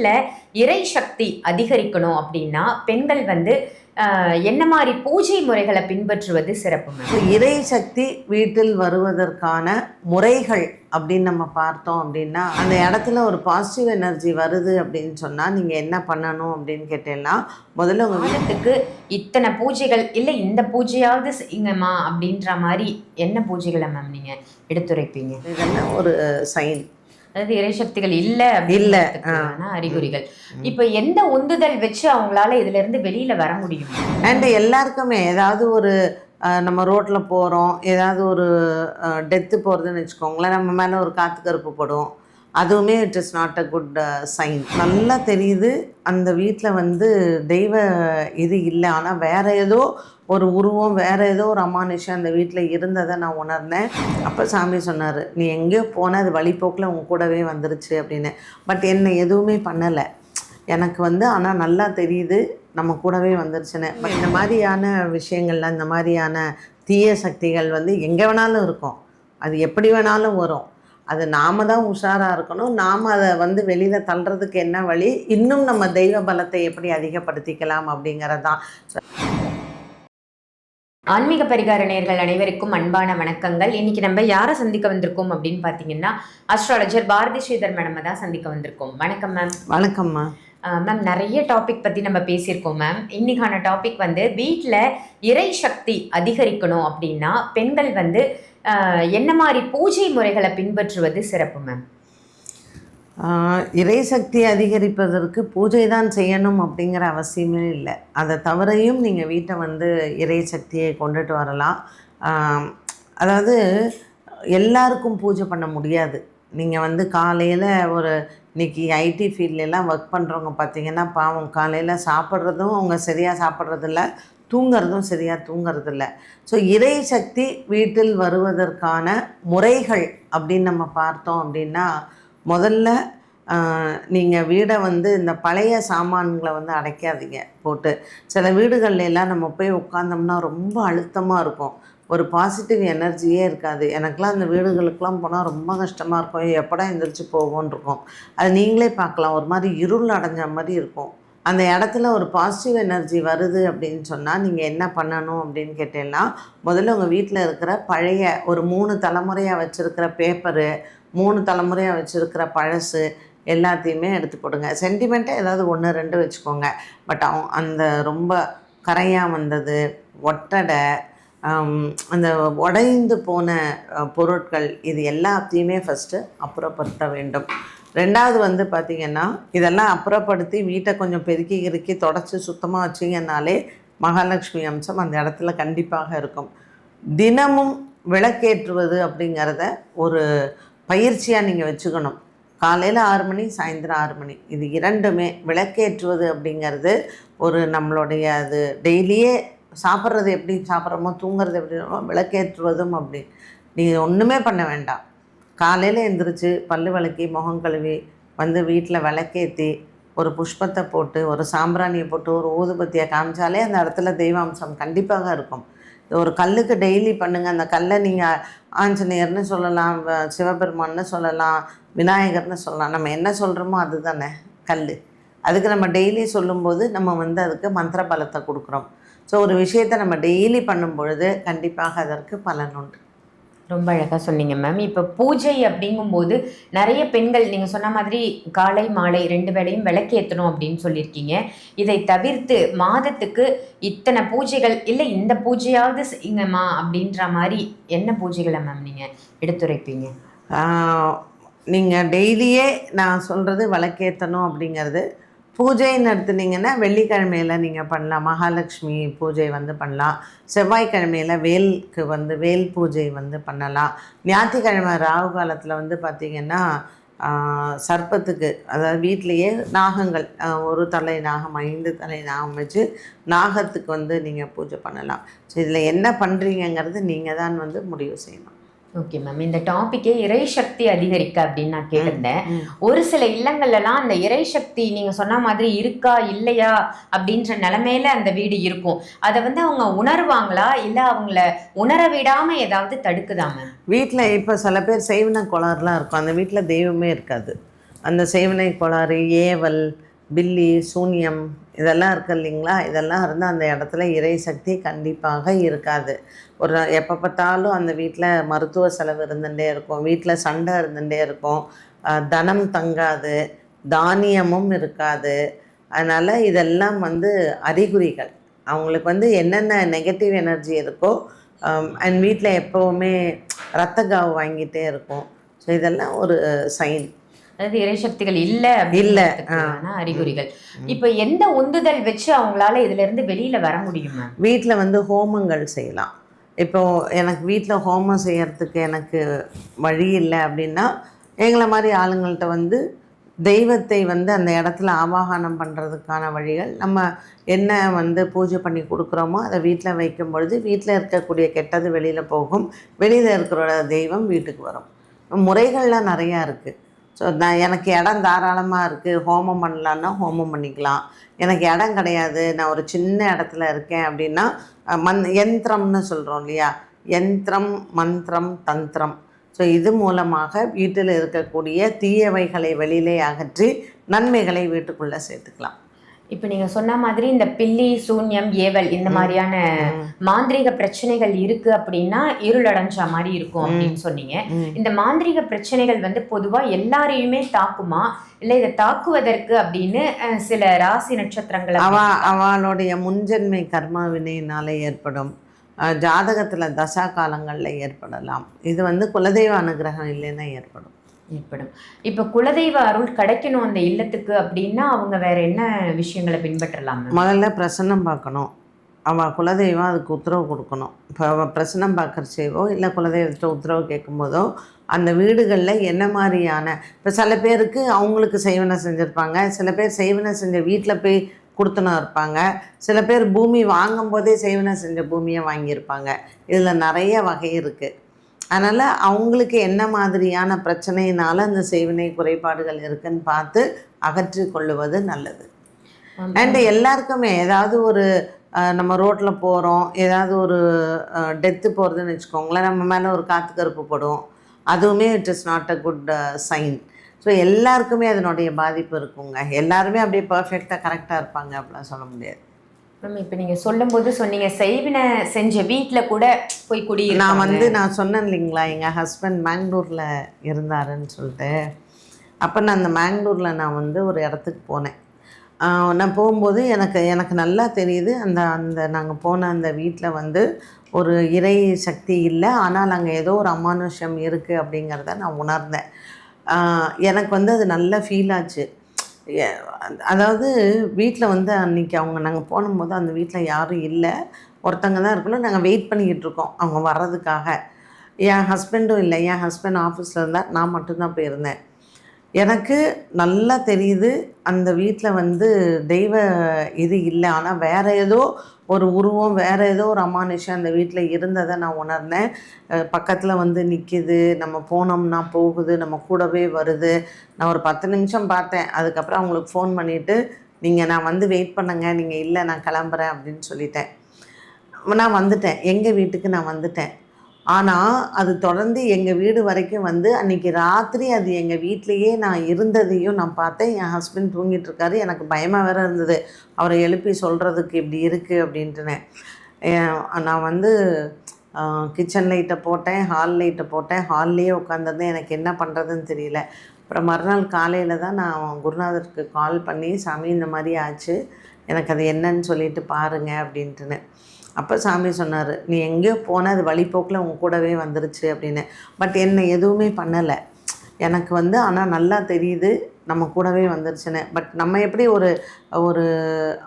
வீட்டில் இறை சக்தி அதிகரிக்கணும் அப்படின்னா பெண்கள் வந்து என்ன மாதிரி பூஜை முறைகளை பின்பற்றுவது சிறப்பு இறை சக்தி வீட்டில் வருவதற்கான முறைகள் அப்படின்னு நம்ம பார்த்தோம் அப்படின்னா அந்த இடத்துல ஒரு பாசிட்டிவ் எனர்ஜி வருது அப்படின்னு சொன்னால் நீங்கள் என்ன பண்ணணும் அப்படின்னு கேட்டீங்கன்னா முதல்ல உங்கள் வீ மாதத்துக்கு இத்தனை பூஜைகள் இல்லை இந்த பூஜையாவது செய்யுங்கம்மா அப்படின்ற மாதிரி என்ன பூஜைகளை மேம் நீங்கள் எடுத்துரைப்பீங்க? இதெல்லாம் ஒரு சைன் அதாவது இறைசக்திகள் இல்ல இல்ல, அறிகுறிகள். இப்ப எந்த உந்துதல் வச்சு அவங்களால இதுல இருந்து வெளியில வர முடியும்? அண்ட் எல்லாருக்குமே ஏதாவது ஒரு நம்ம ரோட்டில் போகிறோம் ஏதாவது ஒரு டெத்து போகிறதுன்னு வச்சுக்கோங்களேன் நம்ம மேலே ஒரு காற்று கருப்பு படும். அதுவுமே it is not a good sign நல்லா தெரியுது. அந்த வீட்டில் வந்து தெய்வ இது இல்லை. ஆனால் வேற ஏதோ ஒரு உருவம் வேற ஏதோ ஒரு அமானுஷம் அந்த வீட்டில் இருந்ததை நான் உணர்ந்தேன். அப்போ சாமி சொன்னார் நீ எங்கேயோ போன அது வழிபோக்கில் உன் கூடவே வந்துருச்சு அப்படின்னு. பட் என்னை எதுவுமே பண்ணலை. எனக்கு வந்து ஆனால் நல்லா தெரியுது நம்ம கூடவே வந்துருச்சுன்னு. பட் இந்த மாதிரியான விஷயங்கள்ல இந்த மாதிரியான தீய சக்திகள் வந்து எங்கே வேணாலும் இருக்கும். அது எப்படி வேணாலும் வரும். அது நாம தான் உஷாராக இருக்கணும். நாம் அதை வந்து வெளியில் தள்ளுறதுக்கு என்ன வழி? இன்னும் நம்ம தெய்வ பலத்தை எப்படி அதிகப்படுத்திக்கலாம் அப்படிங்கிறது தான் ஆன்மீக பரிகார அனைவருக்கும் அன்பான வணக்கங்கள். இன்னைக்கு நம்ம யாரை சந்திக்க வந்திருக்கோம் அப்படின்னு பாத்தீங்கன்னா அஸ்ட்ராலஜர் பாரதி ஸ்ரீதர் மேடம் தான் சந்திக்க வந்திருக்கோம். வணக்கம் மேம் வணக்கம்மா மேம் நிறைய டாபிக் பத்தி நம்ம பேசியிருக்கோம் மேம் இன்னைக்கான டாபிக் வந்து வீட்டில் இறை சக்தி அதிகரிக்கணும் அப்படின்னா பெண்கள் வந்து என்ன மாதிரி பூஜை முறைகளை பின்பற்றுவது சிறப்பு மேம் இறை இறைசக்தி அதிகரிப்பதற்கு பூஜை தான் செய்யணும் அப்படிங்கிற அவசியமே இல்லை. அதை தவிரையும் நீங்கள் வீட்டை வந்து இறைசக்தியை கொண்டுட்டு வரலாம். அதாவது எல்லாருக்கும் பூஜை பண்ண முடியாது. நீங்கள் வந்து காலையில் ஒரு இன்னைக்கு ஐடி ஃபீல்ட்லலாம் ஒர்க் பண்ணுறவங்க பார்த்தீங்கன்னா பாவம் காலையில் சாப்பிட்றதும் அவங்க சரியாக சாப்பிட்றதில்ல. தூங்குறதும் சரியாக தூங்குறதில்ல. ஸோ இறை சக்தி வீட்டில் வருவதற்கான முறைகள் அப்படின்னு நம்ம பார்த்தோம் அப்படின்னா முதல்ல நீங்கள் வீடை வந்து இந்த பழைய சாமான்களை வந்து அடைக்காதீங்க போட்டு. சில வீடுகள்லாம் நம்ம போய் உட்காந்தோம்னா ரொம்ப அழுத்தமாக இருக்கும். ஒரு பாசிட்டிவ் எனர்ஜியே இருக்காது. எனக்கெலாம் அந்த வீடுகளுக்கெலாம் போனால் ரொம்ப கஷ்டமாக இருக்கும். எப்படா எந்திரிச்சு போவோன்னு இருக்கும். அது நீங்களே பார்க்கலாம். ஒரு மாதிரி இருள் அடைஞ்ச மாதிரி இருக்கும். அந்த இடத்துல ஒரு பாசிட்டிவ் எனர்ஜி வருது அப்படின்னு சொன்னால் நீங்கள் என்ன பண்ணணும் அப்படின்னு கேட்டீங்கன்னா முதல்ல உங்கள் வீட்டில் இருக்கிற பழைய ஒரு மூணு தலைமுறையாக வச்சுருக்கிற பேப்பரு மூணு தலைமுறையாக வச்சுருக்கிற பழசு எல்லாத்தையுமே எடுத்து போடுங்க. சென்டிமெண்ட்டாக ஏதாவது ஒன்று ரெண்டு வச்சுக்கோங்க. பட் அவங்க அந்த ரொம்ப கரையாக வந்தது ஒட்டடை அந்த உடைந்து போன பொருட்கள் இது எல்லாத்தையுமே ஃபஸ்ட்டு அப்புறப்படுத்த வேண்டும். ரெண்டாவது வந்து பார்த்திங்கன்னா இதெல்லாம் அப்புறப்படுத்தி வீட்டை கொஞ்சம் பெருக்கி இறுக்கி தொடச்சி சுத்தமாக வச்சிங்கன்னாலே மகாலட்சுமி அம்சம் அந்த இடத்துல கண்டிப்பாக இருக்கும். தினமும் விளக்கேற்றுவது அப்படிங்கிறத ஒரு பயிற்சியாக நீங்கள் வச்சுக்கணும். காலையில் ஆறு மணி சாயந்தரம் ஆறு மணி. இது இரண்டுமே விளக்கேற்றுவது அப்படிங்கிறது ஒரு நம்மளுடைய அது டெய்லியே சாப்பிட்றது எப்படி சாப்பிட்றோமோ தூங்குறது எப்படி விளக்கேற்றுவதும் அப்படி. நீங்கள் ஒன்றுமே பண்ண வேண்டாம். காலையில் எழுந்திரிச்சு பல்லு விளக்கி முகம் கழுவி வந்து வீட்டில் விளக்கேற்றி ஒரு புஷ்பத்தை போட்டு ஒரு சாம்பிராணியை போட்டு ஒரு ஊதுபத்தியை காமிச்சாலே அந்த இடத்துல தெய்வாம்சம் கண்டிப்பாக இருக்கும். ஒரு கல்லுக்கு டெய்லி பண்ணுங்கள் அந்த கல்லை நீங்கள் ஆஞ்சநேயர்னு சொல்லலாம் வ- சிவபெருமான்னு சொல்லலாம் விநாயகர்னு சொல்லலாம். நம்ம என்ன சொல்கிறோமோ அதுதானே கல் அதுக்கு நம்ம டெய்லி சொல்லும்போது நம்ம வந்து அதுக்கு மந்திர பலத்தை கொடுக்குறோம். ஸோ ஒரு விஷயத்தை நம்ம டெய்லி பண்ணும் பொழுது கண்டிப்பாக அதற்கு பலன் உண்டு. ரொம்ப அழகாக சொன்னீங்க மேம் இப்போ பூஜை அப்படிங்கும்போது நிறைய பெண்கள் நீங்கள் சொன்ன மாதிரி காலை மாலை ரெண்டு வேளையும் விளக்கேற்றணும் அப்படின்னு சொல்லியிருக்கீங்க. இதை தவிர்த்து மாதத்துக்கு இத்தனை பூஜைகள் இல்லை இந்த பூஜையாவது செய்யுங்கம்மா அப்படின்ற மாதிரி என்ன பூஜைகளை மேம் நீங்கள் எடுத்துரைப்பீங்க? நீங்கள் டெய்லியே நான் சொல்கிறது விளக்கேற்றணும் அப்படிங்கிறது பூஜைன்னு நடத்துனீங்கன்னா வெள்ளிக்கிழமையில் நீங்கள் பண்ணலாம். மகாலட்சுமி பூஜை வந்து பண்ணலாம். செவ்வாய்க்கிழமையில் வேலுக்கு வந்து வேல் பூஜை வந்து பண்ணலாம். ஞாயிற்றுக்கிழமை ராகு காலத்தில் வந்து பார்த்திங்கன்னா சர்ப்பத்துக்கு அதாவது வீட்டிலையே நாகங்கள் ஒரு தலை நாகம் ஐந்து தலை நாகம் வச்சு நாகத்துக்கு வந்து நீங்கள் பூஜை பண்ணலாம். ஸோ இதில் என்ன பண்ணுறீங்கங்கிறது நீங்கள் தான் வந்து முடிவு செய்யணும். ஓகே மேம் இந்த டாபிக்கே இறை சக்தி அதிகரிக்க அப்படின்னு நான் கேட்டிருந்தேன். ஒரு சில இல்லங்கள்லாம் அந்த இறை சக்தி நீங்க சொன்ன மாதிரி இருக்கா இல்லையா அப்படின்ற நிலைமையில அந்த வீடு இருக்கும். அதை வந்து அவங்க உணர்வாங்களா? இல்ல அவங்கள உணர விடாம ஏதாவது தடுக்குதா மேம் வீட்டில் இப்போ சில பேர் செய்வன குளர்லாம் இருக்கும். அந்த வீட்டில் தெய்வமே இருக்காது. அந்த சேவனை கோளாறு ஏவல் பில்லி சூன்யம் இதெல்லாம் இருக்கு இல்லைங்களா? இதெல்லாம் இருந்தால் அந்த இடத்துல இறை சக்தி கண்டிப்பாக இருக்காது. ஒரு எப்போ பார்த்தாலும் அந்த வீட்டில் மருத்துவ செலவு இருந்துகிட்டே இருக்கும். வீட்டில் சண்டை இருந்துகிட்டே இருக்கும். தனம் தங்காது. தானியமும் இருக்காது. அதனால் இதெல்லாம் வந்து அறிகுறிகள். அவங்களுக்கு வந்து என்னென்ன நெகட்டிவ் எனர்ஜி இருக்கோ அண்ட் வீட்டில் எப்போவுமே ரத்த காவு வாங்கிட்டே இருக்கும். ஸோ இதெல்லாம் ஒரு சைன் அதாவது இறைசக்திகள் இல்ல இல்ல, அறிகுறிகள். இப்ப எந்த உந்துதல் வச்சு அவங்களால இதுல இருந்து வெளியில வர முடியும்? வீட்டில் வந்து ஹோமங்கள் செய்யலாம். இப்போ எனக்கு வீட்டில் ஹோமம் செய்யறதுக்கு எனக்கு வழி இல்லை அப்படின்னா எங்களை மாதிரி ஆளுங்கள்ட்ட வந்து தெய்வத்தை வந்து அந்த இடத்துல ஆவாகனம் பண்ணுறதுக்கான வழிகள் நம்ம என்ன வந்து பூஜை பண்ணி கொடுக்குறோமோ அதை வீட்டில் வைக்கும் பொழுது வீட்டில் இருக்கக்கூடிய கெட்டது வெளியில் போகும். வெளியில் இருக்கிற தெய்வம் வீட்டுக்கு வரும். முறைகள்லாம் நிறையா இருக்குது ஸோ நான் எனக்கு இடம் தாராளமாக இருக்குது ஹோமம் பண்ணலான்னா ஹோமம் பண்ணிக்கலாம். எனக்கு இடம் கிடையாது. நான் ஒரு சின்ன இடத்துல இருக்கேன் அப்படின்னா மந் யந்திரம்னு சொல்கிறோம் இல்லையா? யந்திரம் மந்திரம் தந்திரம். ஸோ இது மூலமாக வீட்டில் இருக்கக்கூடிய தீயவைகளை வெளியிலே அகற்றி நன்மைகளை வீட்டுக்குள்ளே சேர்த்துக்கலாம். இப்ப நீங்க சொன்ன மாதிரி இந்த பில்லி சூன்யம் ஏவல் இந்த மாதிரியான மாந்திரீக பிரச்சனைகள் இருக்கு அப்படின்னா இருளடைஞ்ச மாதிரி இருக்கும் அப்படின்னு சொன்னீங்க. இந்த மாந்திரீக பிரச்சனைகள் வந்து பொதுவா எல்லாரையுமே தாக்குமா? இல்ல இதை தாக்குவதற்கு அப்படின்னு சில ராசி நட்சத்திரங்களை அவ அவளுடைய முன்ஜென்மை கர்மா வினையினால ஏற்படும் ஜாதகத்துல தசா காலங்களில் ஏற்படலாம். இது வந்து குலதெய்வ அனுகிரகம் இல்லைன்னா ஏற்படும். ஏற்படும். இப்போ குலதெய்வ அருள் கிடைக்கணும் அந்த இல்லத்துக்கு அப்படின்னா அவங்க வேற என்ன விஷயங்களை பின்பற்றலாம் முதல்ல பிரசன்னம் பார்க்கணும். அவள் குலதெய்வம் அதுக்கு உத்தரவு கொடுக்கணும். இப்போ அவள் பிரசன்னம் செய்வோ இல்லை குலதெய்வத்தை உத்தரவு கேட்கும்போதோ அந்த வீடுகளில் என்ன மாதிரியான இப்போ சில பேருக்கு அவங்களுக்கு செய்வனை செஞ்சுருப்பாங்க. சில பேர் செய்வனை செஞ்ச வீட்டில் போய் கொடுத்துன்னு இருப்பாங்க. சில பேர் பூமி வாங்கும்போதே செய்வனை செஞ்ச பூமியை வாங்கியிருப்பாங்க. இதில் நிறைய வகை இருக்குது அதனால் அவங்களுக்கு என்ன மாதிரியான பிரச்சனையினால அந்த செய்வினை குறைபாடுகள் இருக்குன்னு பார்த்து அகற்றி கொள்ளுவது நல்லது. அண்ட் எல்லாருக்குமே ஏதாவது ஒரு நம்ம ரோட்டில் போகிறோம் ஏதாவது ஒரு டெத்து போகிறதுன்னு வச்சுக்கோங்களேன் நம்ம மேலே ஒரு காற்று கருப்பு படும். அதுவுமே it is not a good sign so எல்லாருக்குமே அதனுடைய பாதிப்பு இருக்குங்க. எல்லாருமே அப்படியே பர்ஃபெக்டாக கரெக்டாக இருப்பாங்க அப்படிலாம் சொல்ல முடியாது. மேம் இப்போ நீங்கள் சொல்லும்போது சொன்னீங்க செய்வினை செஞ்ச வீட்டில் கூட போய் குடி நான் வந்து நான் சொன்னேன் இல்லைங்களா எங்கள் ஹஸ்பண்ட் மேங்களூரில் இருந்தாருன்னு சொல்லிட்டு. அப்போ நான் அந்த மேங்களூரில் நான் வந்து ஒரு இடத்துக்கு போனேன். நான் போகும்போது எனக்கு எனக்கு நல்லா தெரியுது அந்த அந்த நாங்கள் போன அந்த வீட்டில் வந்து ஒரு இறை சக்தி இல்லை ஆனால் அங்கே ஏதோ ஒரு அமானுஷம் இருக்குது அப்படிங்கிறத நான் உணர்ந்தேன். எனக்கு வந்து அது நல்லா ஃபீல் ஆச்சு. அதாவது வீட்டில் வந்து அன்றைக்கி அவங்க நாங்கள் போனும்போது அந்த வீட்டில் யாரும் இல்லை. ஒருத்தங்க தான் இருக்கணும் நாங்கள் வெயிட் பண்ணிக்கிட்டு இருக்கோம் அவங்க வர்றதுக்காக. என் ஹஸ்பண்டும் இல்லை என் ஹஸ்பண்ட் ஆஃபீஸில் இருந்தால் நான் மட்டும்தான் போயிருந்தேன். எனக்கு நல்லா தெரியுது அந்த வீட்டில் வந்து தெய்வ இது இல்லை. ஆனால் வேறு ஏதோ ஒரு உருவம் வேறு ஏதோ ஒரு அமானுஷம் அந்த வீட்டில் இருந்ததை நான் உணர்ந்தேன். பக்கத்தில் வந்து நிற்கிது நம்ம போனோம்னா போகுது நம்ம கூடவே வருது. நான் ஒரு பத்து நிமிஷம் பார்த்தேன். அதுக்கப்புறம் அவங்களுக்கு ஃபோன் பண்ணிவிட்டு நீங்கள் நான் வந்து வெயிட் பண்ணுங்க நீங்கள் இல்லை நான் கிளம்புறேன் அப்படின்னு சொல்லிட்டேன். நான் வந்துட்டேன். எங்கள் வீட்டுக்கு நான் வந்துட்டேன். ஆனால் அது தொடர்ந்து எங்கள் வீடு வரைக்கும் வந்து அன்றைக்கி ராத்திரி அது எங்கள் வீட்லேயே நான் இருந்ததையும் நான் பார்த்தேன். என் ஹஸ்பண்ட் தூங்கிட்டுருக்காரு எனக்கு பயமாக வேற இருந்தது. அவரை எழுப்பி சொல்கிறதுக்கு இப்படி இருக்குது அப்படின்ட்டுன்னு. நான் வந்து கிச்சன் லைட்டை போட்டேன் ஹால் லைட்டை போட்டேன். ஹால்லேயே உட்காந்துருந்தேன் எனக்கு என்ன பண்ணுறதுன்னு தெரியல. அப்புறம் மறுநாள் காலையில் தான் நான் குருநாதருக்கு கால் பண்ணி சாமி இந்த மாதிரி ஆச்சு. எனக்கு அது என்னன்னு சொல்லிட்டு பாருங்கள் அப்படின்ட்டுன்னு. அப்போ சாமி சொன்னார் நீ எங்கேயோ போனால் அது வழிப்போக்கில் உன் கூடவே வந்துருச்சு அப்படின்னு. பட் என்னை எதுவுமே பண்ணலை. எனக்கு வந்து ஆனால் நல்லா தெரியுது நம்ம கூடவே வந்துருச்சுன்னு. பட் நம்ம எப்படி ஒரு ஒரு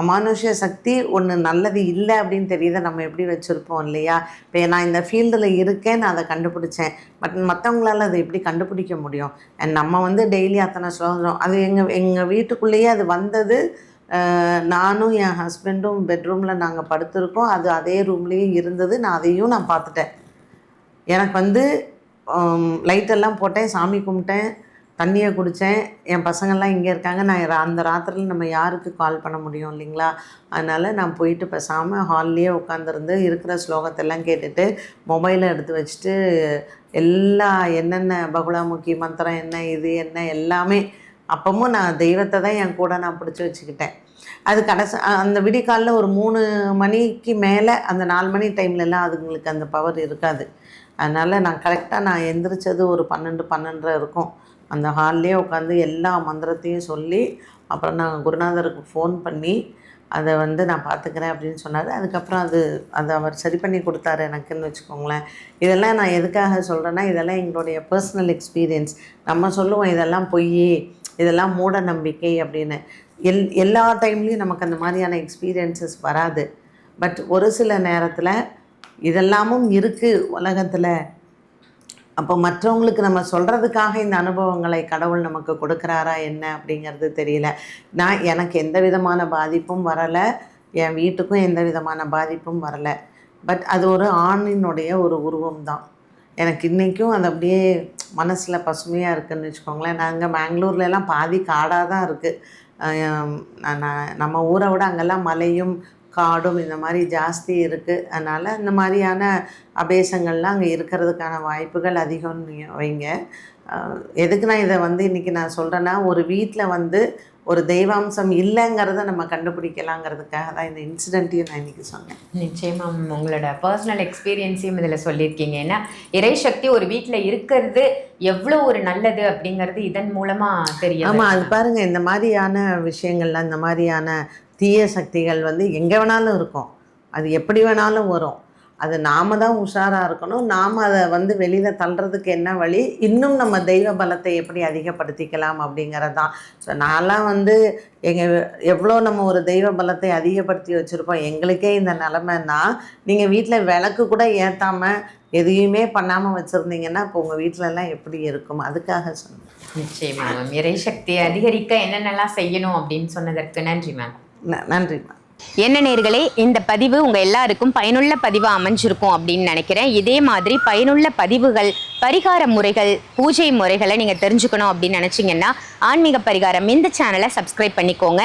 அமானுஷ்ய சக்தி ஒன்று நல்லது இல்லை அப்படின்னு தெரியுத நம்ம எப்படி வச்சுருப்போம் இல்லையா? இப்போ நான் இந்த ஃபீல்டில் இருக்கேன் நான் அதை கண்டுபிடிச்சேன். பட் மற்றவங்களால அதை எப்படி கண்டுபிடிக்க முடியும்? நம்ம வந்து டெய்லி அத்தனை ஸ்லோகம் அது எங்கள் எங்கள் வீட்டுக்குள்ளேயே அது வந்தது நானும் என் ஹஸ்பண்டும் பெட்ரூமில் நாங்கள் படுத்திருக்கோம். அது அதே ரூம்லேயும் இருந்தது. நான் அதையும் நான் பார்த்துட்டேன். எனக்கு வந்து லைட்டெல்லாம் போட்டேன் சாமி கும்பிட்டேன் தண்ணியை குடித்தேன் என் பசங்கள்லாம் இங்கே இருக்காங்க. நான் ரா- அந்த ராத்திரியில் நம்ம யாருக்கு கால் பண்ண முடியும் இல்லைங்களா? அதனால் நான் போயிட்டு பேசாமல் ஹால்லேயே உட்காந்துருந்து இருக்கிற ஸ்லோகத்தெல்லாம் கேட்டுட்டு மொபைலை எடுத்து வச்சுட்டு எல்லா என்னென்ன பகுலாமுகி மந்திரம் என்ன இது என்ன எல்லாமே அப்பவும் நான் தெய்வத்தை தான் என் கூட நான் பிடிச்சி வச்சுக்கிட்டேன். அது கடைசி அந்த விடிக்காலில் ஒரு மூணு மணிக்கு மேலே அந்த நாலு மணி டைம்லலாம் அதுங்களுக்கு அந்த பவர் இருக்காது. அதனால் நான் கரெக்டாக நான் எந்திரிச்சது ஒரு பன்னெண்டு பன்னெண்டரை இருக்கும். அந்த ஹால்லேயே உட்காந்து எல்லா மந்திரத்தையும் சொல்லி அப்புறம் நான் குருநாதருக்கு ஃபோன் பண்ணி அதை வந்து நான் பார்த்துக்கிறேன் அப்படின்னு சொன்னார். அதுக்கப்புறம் அது அது அவர் சரி பண்ணி கொடுத்தாரு எனக்குன்னு வச்சுக்கோங்களேன். இதெல்லாம் நான் எதுக்காக சொல்கிறேன்னா இதெல்லாம் எங்களுடைய பர்சனல் எக்ஸ்பீரியன்ஸ் நம்ம சொல்லுவோம் இதெல்லாம் பொய் இதெல்லாம் மூட நம்பிக்கை அப்படின்னு. எல் எல்லா டைம்லேயும் நமக்கு அந்த மாதிரியான எக்ஸ்பீரியன்சஸ் வராது. பட் ஒரு சில நேரத்தில் இதெல்லாமும் இருக்குது உலகத்தில். அப்போ மற்றவங்களுக்கு நம்ம சொல்கிறதுக்காக இந்த அனுபவங்களை கடவுள் நமக்கு கொடுக்குறாரா என்ன அப்படிங்கிறது தெரியல. நான் எனக்கு எந்த விதமான பாதிப்பும் வரலை. என் வீட்டுக்கும் எந்த விதமான பாதிப்பும் வரலை. பட் அது ஒரு ஆணினுடைய ஒரு உருவம் தான் எனக்கு இன்றைக்கும் அது அப்படியே மனசில் பசுமையாக இருக்குன்னு வச்சுக்கோங்களேன். நாங்கள் பெங்களூர்லலாம் பாதி காடாக தான் இருக்குது நம்ம ஊரை விட அங்கெல்லாம் மலையும் காடும் இந்த மாதிரி ஜாஸ்தி இருக்குது அதனால் இந்த மாதிரியான அபேசங்கள்லாம் அங்கே இருக்கிறதுக்கான வாய்ப்புகள் அதிகம்னு வைங்க. எதுக்கு நான் இதை வந்து இன்றைக்கி நான் சொல்கிறேன்னா ஒரு வீட்டில் வந்து ஒரு தெய்வாம்சம் இல்லைங்கிறத நம்ம கண்டுபிடிக்கலாங்கிறதுக்காக தான் இந்த இன்சிடென்ட்டையும் நான் இன்றைக்கி சொன்னேன். நிச்சயமா மேம். உங்களோட பர்சனல் எக்ஸ்பீரியன்ஸையும் இதில் சொல்லியிருக்கீங்க. ஏன்னா இறைசக்தி ஒரு வீட்டில் இருக்கிறது எவ்வளோ ஒரு நல்லது அப்படிங்கிறது இதன் மூலமா தெரிய ஆமாம் அது பாருங்க இந்த மாதிரியான விஷயங்கள்ல இந்த மாதிரியான தீய சக்திகள் வந்து எங்கே வேணாலும் இருக்கும். அது எப்படி வேணாலும் வரும். அது நாம தான் உஷாராக இருக்கணும். நாம் அதை வந்து வெளியில் தள்ளுறதுக்கு என்ன வழி? இன்னும் நம்ம தெய்வ பலத்தை எப்படி அதிகப்படுத்திக்கலாம் அப்படிங்கிறது தான் ஸோ நான்லாம் வந்து எங்கள் எவ்வளோ நம்ம ஒரு தெய்வ பலத்தை அதிகப்படுத்தி வச்சுருப்போம். எங்களுக்கே இந்த நிலமைன்னா நீங்கள் வீட்டில் விளக்கு கூட ஏற்றாமல் எதையுமே பண்ணாமல் வச்சுருந்தீங்கன்னா இப்போ உங்கள் வீட்டிலலாம் எப்படி இருக்கும்? அதுக்காக சொன்னேன். நிச்சயமா மேம். இறைசக்தியை அதிகரிக்க என்னென்னலாம் செய்யணும் அப்படின்னு சொன்னதற்கு நன்றி மேம். ந- நன்றிம்மா என்ன நேர்களே இந்த பதிவு உங்க எல்லாருக்கும் பயனுள்ள பதிவா அமைஞ்சிருக்கும் அப்படின்னு நினைக்கிறேன். இதே மாதிரி பயனுள்ள பதிவுகள் பரிகார முறைகள் பூஜை முறைகளை நீங்க தெரிஞ்சுக்கணும் அப்படின்னு நினைச்சீங்கன்னா ஆன்மீக பரிகாரம் இந்த சேனலை சப்ஸ்கிரைப் பண்ணிக்கோங்க.